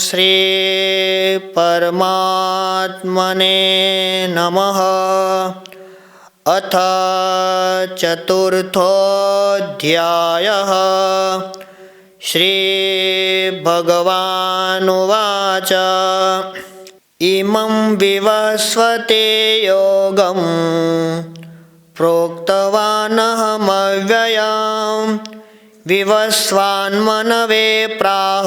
श्रीपरमात्मने नमः। अथ चतुर्थोऽध्यायः। श्रीभगवानुवाच इमं विवस्वते योगं। प्रोक्तवानहमव्ययाम् विवस्वान्मनवे प्राह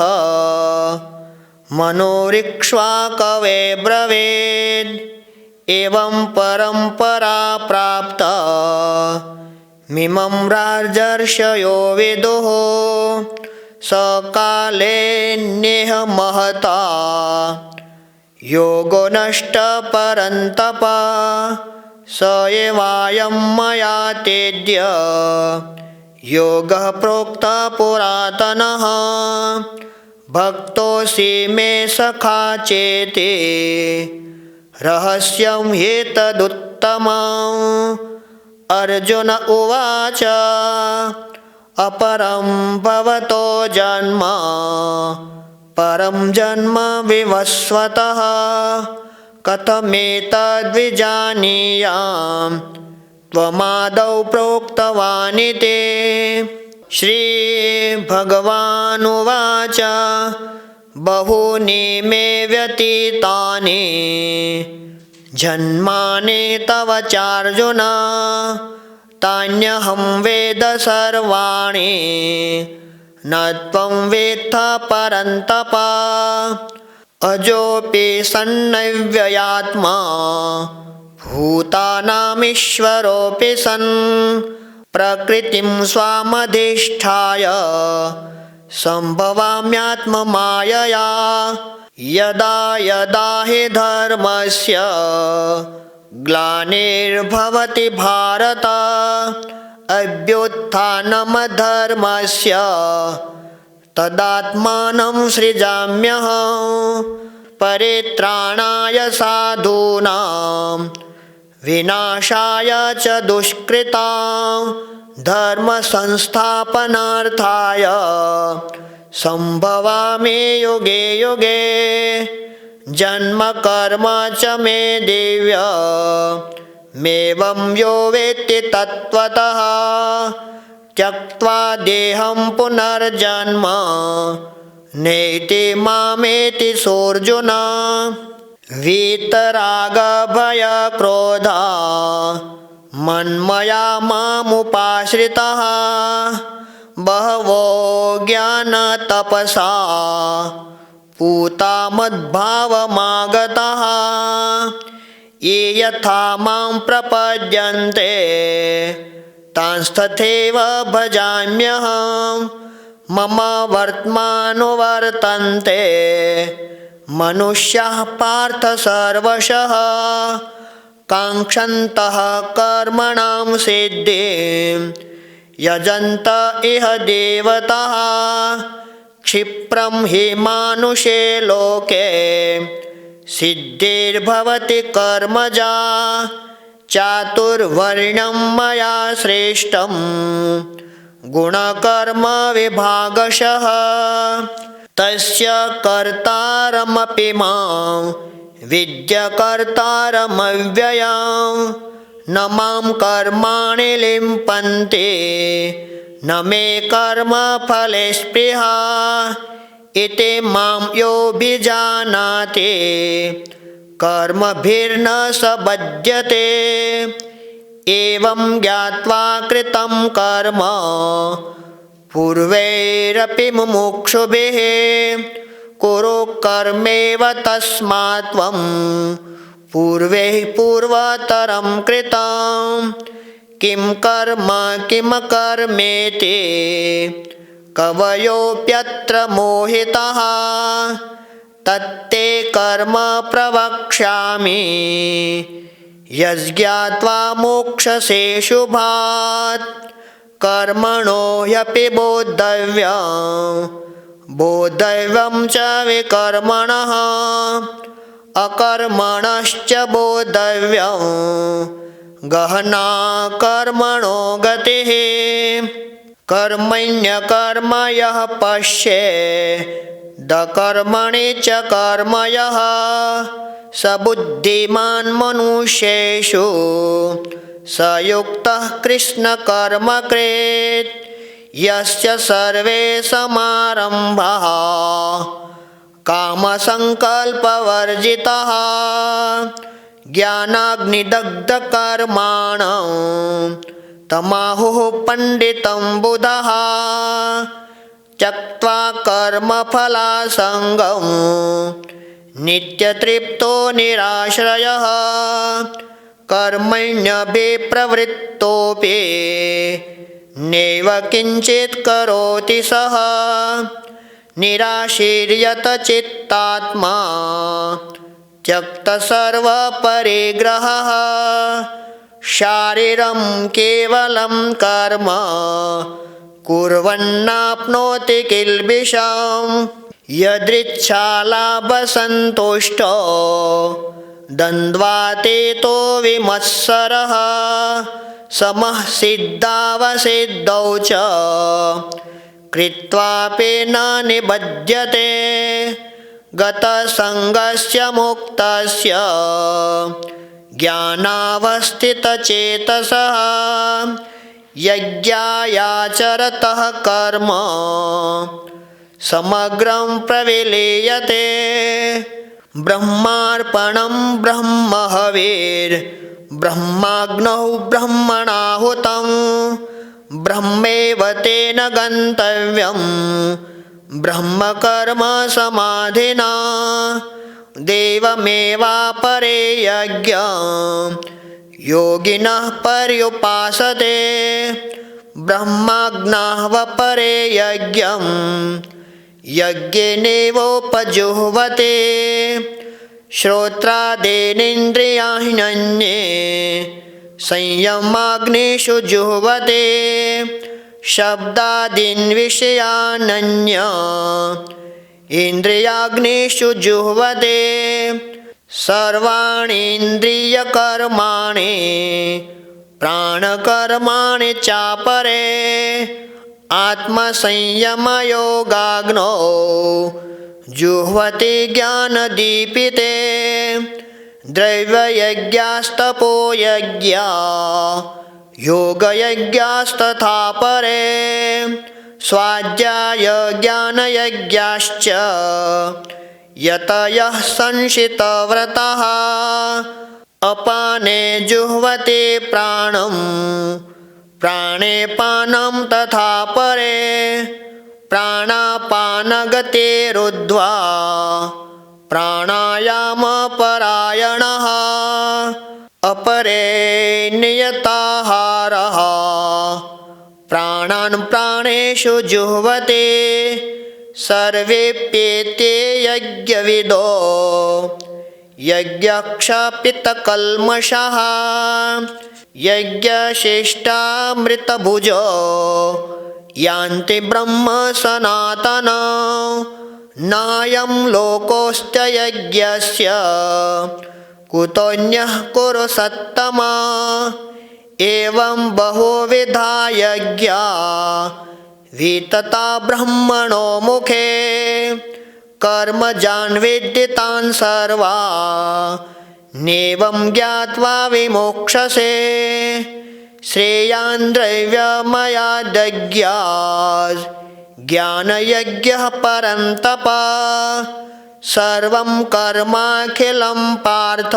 मनोरिक्ष्वाकवे ब्रवीद्। एवं परम्परा प्राप्ता। मिमं राजर्षयो विदुः। सकालेऽन्येह महता। योगो नष्टपरन्तप स एवायं मया तेद्य। योगः प्रोक्तः पुरातनः भक्तोऽसि मे सखा चेते। रहस्यं ह्येतदुत्तमम् अर्जुन उवाच अपरं भवतो जन्म परं जन्म विवस्वतः। कथमेतद्विजानीयाम् त्वमादौ प्रोक्तवानिति श्रीभगवानुवाच बहूनि मे व्यतीतानि जन्मानि तव चार्जुन तान्यहं वेद सर्वाणि न त्वं वेत्थ परन्तप अजोऽपि सन्नव्ययात्मा भूतानामीश्वरोऽपि सन् प्रकृतिं स्वामधिष्ठाय सम्भवाम्यात्ममायया। यदा यदा हि धर्मस्य ग्लानिर्भवति भारत अभ्युत्थानमधर्मस्य तदात्मानं सृजाम्यहं परित्राणाय साधूनां विनाशाय च दुष्कृतां धर्मसंस्थापनार्थाय सम्भवामि युगे युगे। जन्मकर्म च मे दिव्य। मेवं यो वेत्ति तत्त्वतः। त्यक्त्वा देहं पुनर्जन्म। नेति मामेति सोऽर्जुन वीतरागभयक्रोधा मन्मया मामुपाश्रितः। बहवो ज्ञानतपसा पूता मद्भावमागतः ये यथा मां प्रपद्यन्ते तांस्तथैव भजाम्यहं। मम वर्त्मानुवर्तन्ते मनुष्याः पार्थ सर्वशः। काङ्क्षन्तः कर्मणां सिद्धिं। यजन्त इह देवतः। क्षिप्रं हि मानुषे लोके। सिद्धिर्भवति कर्मजा। चातुर्वर्ण्यं मया श्रेष्ठं गुणकर्मविभागशः तस्य कर्तारमपि मां विद्यकर्तारमव्ययां। न मां कर्माणि लिम्पन्ते न मे कर्मफले स्पृहा इति मां योऽभिजानाति कर्मभिर्न स बध्यते एवं ज्ञात्वा कृतं कर्म पूर्वैरपि मुमुक्षुभिः। कुरु कर्मेव तस्मात् त्वं। पूर्वैः पूर्वतरं कृतं। किं कर्म किमकर्मेति कवयोऽप्यत्र मोहितः। तत्ते कर्म प्रवक्ष्यामि। यज्ञात्वा मोक्षसे शुभात् कर्मणो ह्यपि बोद्धव्यं बोद्धव्यं च विकर्मणः। अकर्मणश्च बोद्धव्यं गहना कर्मणो गतिः। कर्मण्यकर्म यः पश्ये। दकर्मणि च कर्मयः। स बुद्धिमान् मनुष्येषु स युक्तः कृष्णकर्मकृत् यस्य सर्वे समारम्भः। कामसङ्कल्पवर्जितः ज्ञानाग्निदग्धकर्माण तमाहुः पण्डितं बुधः त्यक्त्वा कर्मफलासङ्गं नित्यतृप्तो निराश्रयः कर्मण्यभिप्रवृत्तोऽपि नैव किञ्चित् करोति सः। निराशीर्यतचित्तात्मा त्यक्तसर्वपरिग्रहः। शारीरं केवलं कर्म कुर्वन्नाप्नोति किल्बिषं। यदृच्छालाभसन्तुष्टो द्वन्द्वातीतो विमत्सरः। समः सिद्धावसिद्धौ च। कृत्वापि न निबध्यते। गतसङ्गस्य मुक्तस्य। ज्ञानावस्थितचेतसः। यज्ञायाचरतः कर्म। समग्रं प्रविलीयते ब्रह्मार्पणं ब्रह्महविर्ब्रह्माग्नौ ब्रह्मणाहुतं ब्रह्मेव तेन गन्तव्यं ब्रह्मकर्मसमाधिना देवमेवापरे यज्ञं योगिनः पर्युपासते ब्रह्माग्नावपरे यज्ञं यज्ञेनेवोपजुह्वते श्रोत्रादीनिन्द्रियाण्यन्ये संयमाग्नेषु जुह्वते शब्दादीन्विषयानन्य इन्द्रियाग्नेषु जुह्वते सर्वाणीन्द्रियकर्माणि प्राणकर्माणि चापरे आत्मसंयमयोगाग्नो जुह्वति ज्ञानदीपिते द्रव्ययज्ञास्तपोयज्ञा योगयज्ञास्तथा परे स्वाध्यायज्ञानयज्ञाश्च यतयः संशितव्रतः अपाने जुह्वते प्राणं प्राणे पानं तथा परे प्राणापानगतेरुद्ध्वा प्राणायामपरायणः। अपरे नियताहारः। प्राणान् प्राणेषु जुह्वते। सर्वेप्येते यज्ञविदो। यज्ञक्षपितकल्मषः यज्ञशिष्टामृतभुजो यान्ति ब्रह्मसनातन। नायं लोकोऽस्त्ययज्ञस्य कुतोऽन्यः कुरु सत्तमा। एवं बहुविधा यज्ञा वितता ब्रह्मणो मुखे। कर्मजान्विद्यतान् सर्वा नेवं ज्ञात्वा विमोक्षसे। श्रेयान् द्रव्यमयादज्ञा ज्ञानयज्ञः परन्तप सर्वं कर्माखिलं पार्थ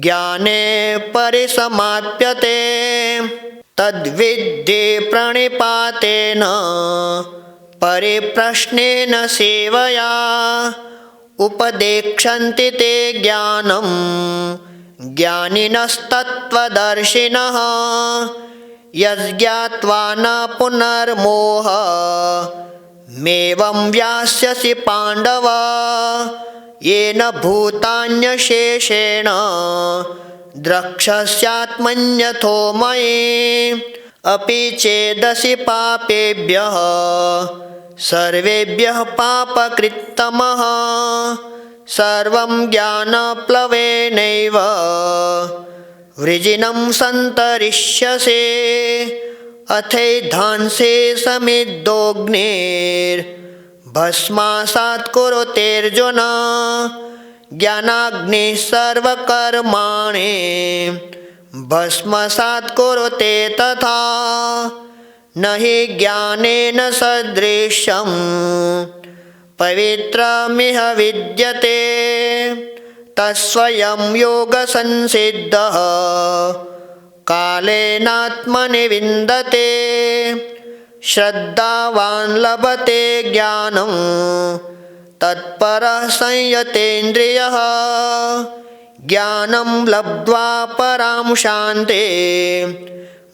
ज्ञाने परिसमाप्यते। तद्विद्ये प्रणिपातेन परिप्रश्नेन सेवया उपदेक्षन्ति ते ज्ञानं ज्ञानिनस्तत्त्वदर्शिनः। यज्ज्ञात्वा न पुनर्मोहमेवं व्यास्यसि पाण्डव। येन भूतान्यशेषेण। द्रक्षस्यात्मन्यथो मयि। अपि चेदसि पापेभ्यः सर्वेभ्यः पापकृत्तमः सर्वं ज्ञानप्लवेनैव। वृजिनं सन्तरिष्यसे अथैधांसे भस्मासात् कुरुतेऽर्जुन ज्ञानाग्निः सर्वकर्माणि। भस्मसात् कुरुते तथा न हि ज्ञानेन सदृशं पवित्रमिह विद्यते। तत्स्वयं योगसंसिद्धः। कालेनात्मनि विन्दते श्रद्धावान् लभते ज्ञानं। तत्परः संयतेन्द्रियः। ज्ञानं लब्ध्वा परां शान्ते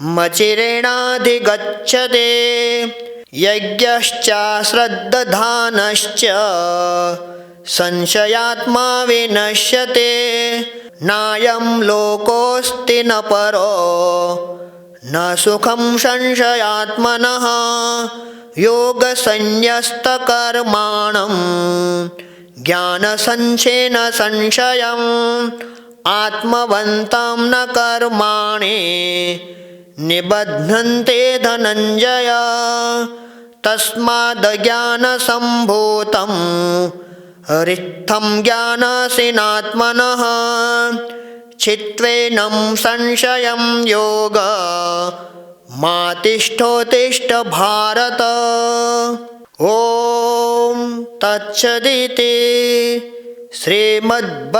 मचिरेणाधिगच्छते। यज्ञश्च श्रद्दधानश्च संशयात्मा विनश्यते। नायं लोकोऽस्ति न परो न सुखं संशयात्मनः। योगसंन्यस्तकर्माणं ज्ञानसंशेन संशयम् आत्मवन्तं न कर्माणि निबध्नन्ते धनञ्जय। तस्मादज्ञानसम्भूतं रिक्थं ज्ञानसिनात्मनः। चित्वेनं संशयं योग। मा तिष्ठोत्तिष्ठ भारत। ॐ तत्सदिति श्रीमद्भगवद्गीतासु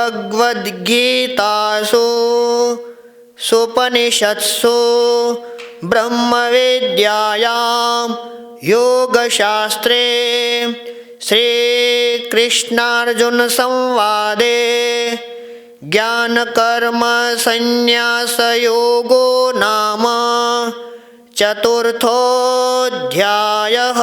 सुपनिषत्सु ब्रह्मविद्यायां योगशास्त्रे श्रीकृष्णार्जुनसंवादे ज्ञानकर्मसन्न्यासयोगो नाम चतुर्थोऽध्यायः